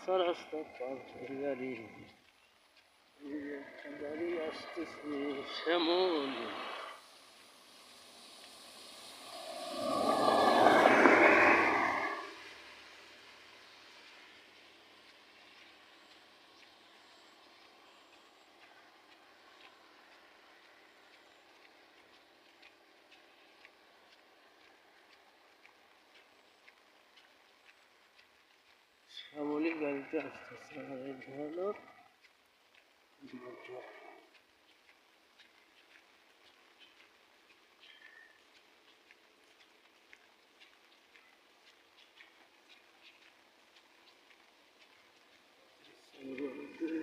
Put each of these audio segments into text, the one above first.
কাঁচা আসতে পারি আসতেছে শ্যামল শ্যামলি গাড়িতে আসতেছে আর মোটর।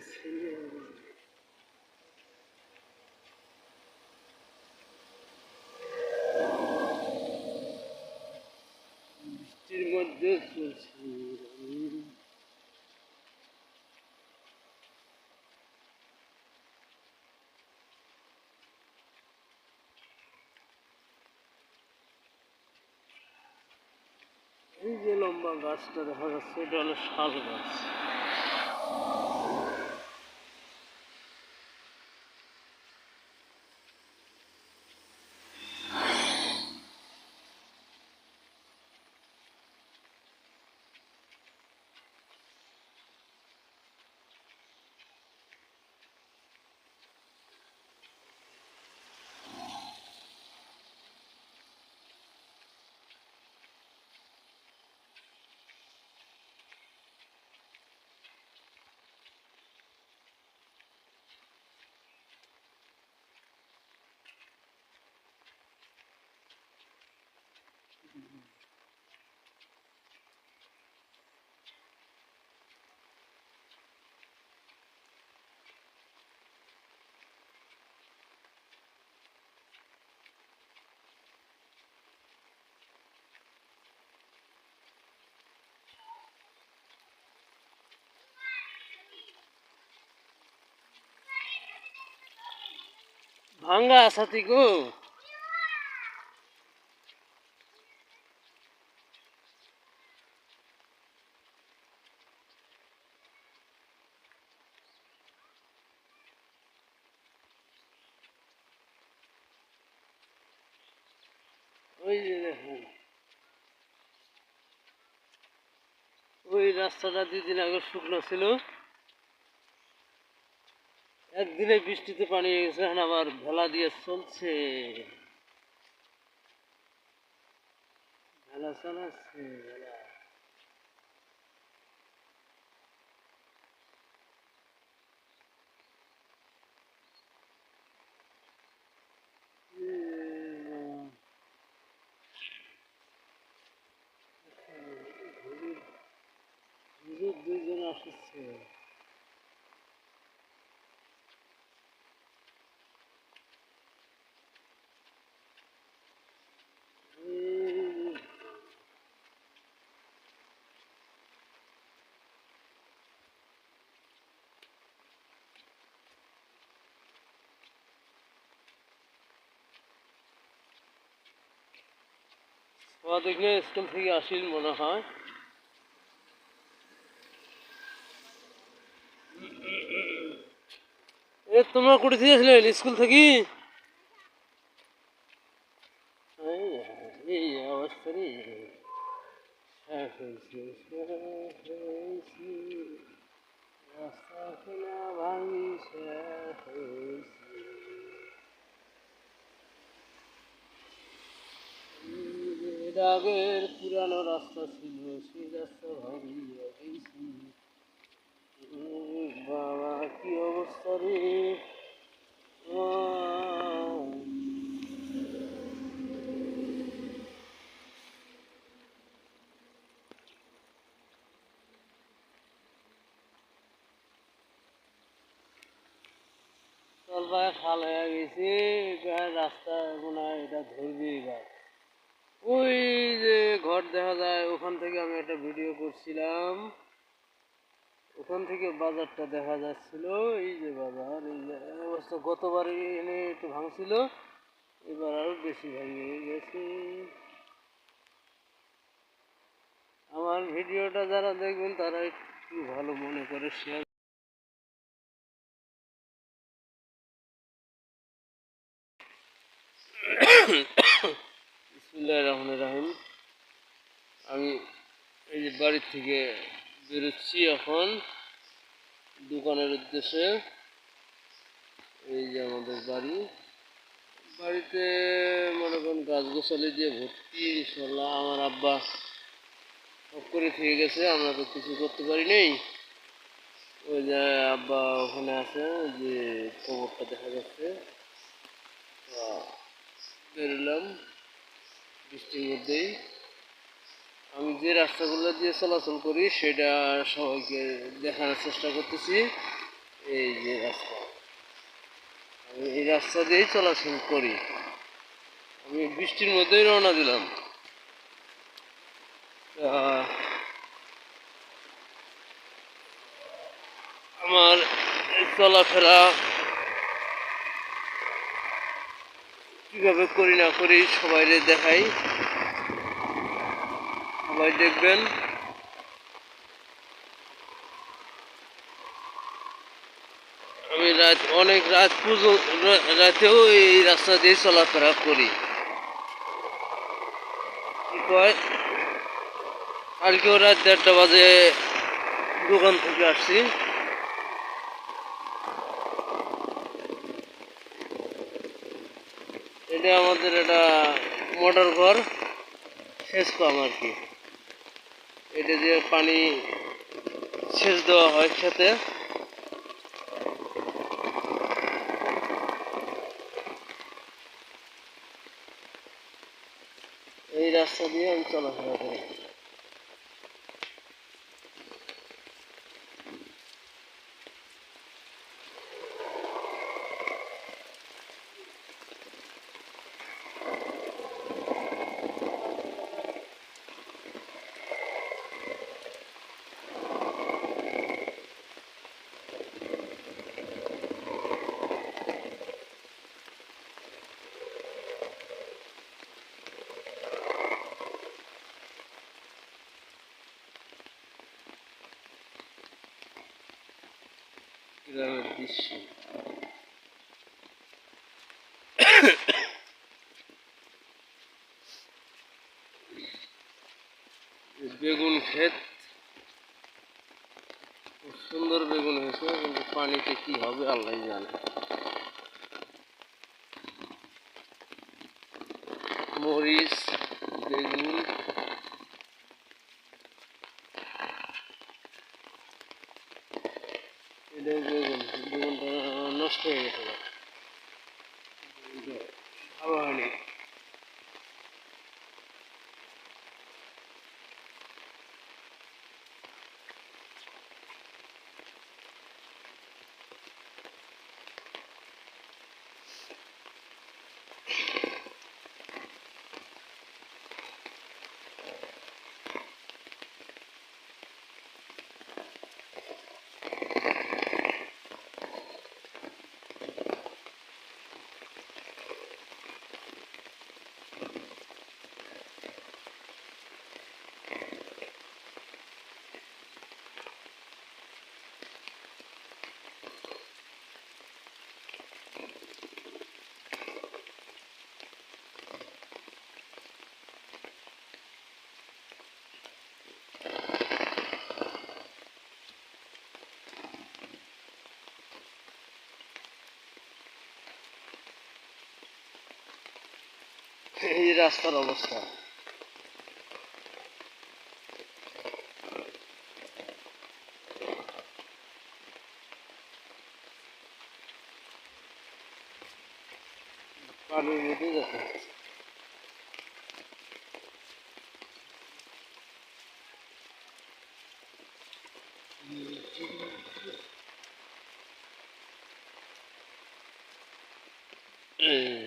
ছেলে বৃষ্টির মধ্যে চলছে এই যে লম্বা গাছটা দেখা যাচ্ছে এটা হলো শাল গাছ। ভাঙ্গা সাথী গো। ওই রাস্তাটা দুদিন আগে শুকনো ছিল। একদিনে বৃষ্টিতে পানি গেছে আবার ভেলা দিয়ে চলছে। ভেলা চালাচ্ছে ভেলা। উম, দেখলে স্কুল থেকে আসিল মনে হয়। এ তোমরা কোটি থেকে আসলে স্কুল থেকে এই এই অবস্থা রে শেষ হয়েছে শেষ হয়েছে রাস্তা কিনা ভাঙি শেষ হয়েছে আগের পুরানো রাস্তা ছিল সেই রাস্তা ভাঙিয়ে গেছি বাবা, কি অবস্থা রে? জলপাই খাল হয়ে গেছে রাস্তা মনে হয় এটা ধরবে এবার। ওই যে ঘর দেখা যায়, ওখান থেকে আমি একটা ভিডিও করছিলাম। ওখান থেকে বাজারটা দেখা যাচ্ছিল, এই যে বাজার, এই যে অবস্থা। গতবার এনে একটু ভাঙছিল, এবার আরও বেশি ভেঙে গেছে। আমার ভিডিওটা যারা দেখবেন, তারা একটু ভালো মনে করে শেয়ার রাহিম। আমি এই যে বাড়ির থেকে বেরোচ্ছি এখন দোকানের উদ্দেশ্যে। এই যে আমাদের বাড়ি। বাড়িতে মনে করেন গাছ গোছালি দিয়ে ভর্তি ইনশাল্লাহ আমার আব্বা সব করে থেকে গেছে, আমরা তো কিছু করতে পারি নেই। ওই যে আব্বা ওখানে আছে যে খবরটা দেখা যাচ্ছে। বেরোলাম। বৃষ্টির মধ্যেই আমি যে রাস্তাগুলো দিয়ে চলাচল করি, সেটা সবাইকে দেখানোর চেষ্টা করতেছি। এই যে রাস্তা। আমি এই রাস্তা দিয়েই চলাচল করি। আমি বৃষ্টির মধ্যেই রওনা দিলাম। আমার চলাফেরা কীভাবে করি না করি সবাইরে দেখাই। সবাই দেখবেন। আমি রাত, অনেক রাত পুজো, রাতেও এই রাস্তা দিয়ে চলাফেরা করি। কি কয়? কালকেও রাত দেড়টা বাজে দোকান থেকে আসছি। এটা আমাদের এটা মোটর ঘর, সেচ পাম আর কি। এটা যে পানি সেচ দেওয়া হয় খেতে। এই রাস্তা দিয়ে আমি চলাফেরা করি। গ্রামের দৃশ্য এই বেগুন ক্ষেত খুব সুন্দর বেগুন হয়েছে কিন্তু পানিতে কি হবে আল্লাহ জানে মরিচ বেগুন এটা বেগুন বেগুনটা নষ্ট হয়ে গেছে এটা ভালো হয়নি এই রাস্তার অবস্থা পানির মধ্যে যাচ্ছে এই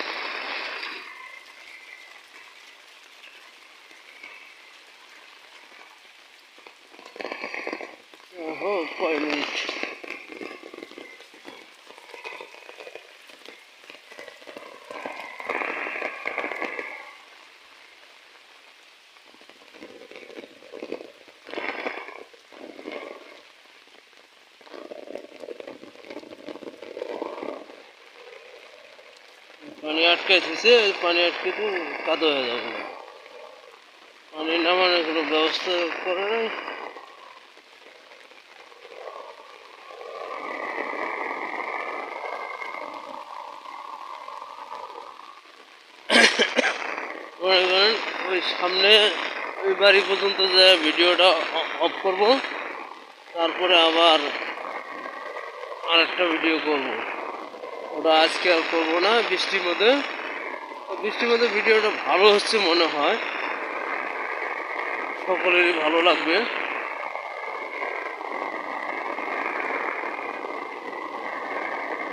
পানি আটকে দিছে পানি আটকে তো কাদো হয়ে যাবে। পানি নামানোর কোনো ব্যবস্থা করে নাই মনে করেন ওই সামনে ওই বাড়ি পর্যন্ত যে ভিডিওটা অফ করব, তারপরে আবার আরেকটা ভিডিও করব। ওটা আজকে আর করব না, বৃষ্টির মধ্যে। বৃষ্টির মধ্যে ভিডিওটা ভালো হচ্ছে মনে হয়। সকলেরই ভালো লাগবে।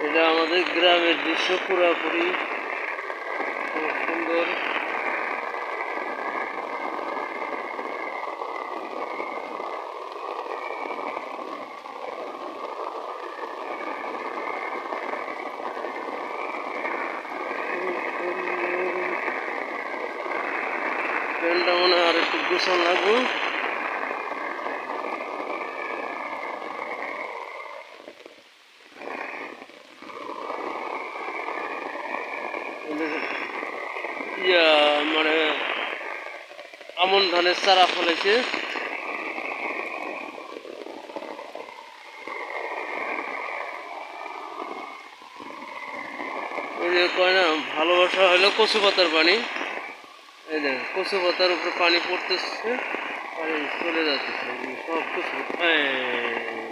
এটা আমাদের গ্রামের দৃশ্য, পুরাপুরি। একটু গোছানো মানে আমন ধানের চারা ফলেছে কয় না ভালোবাসা হলো কচু পাতার পানি। এই দেখ কচু পাতার উপরে পানি পড়তেছে পানি চলে যাচ্ছে সব এই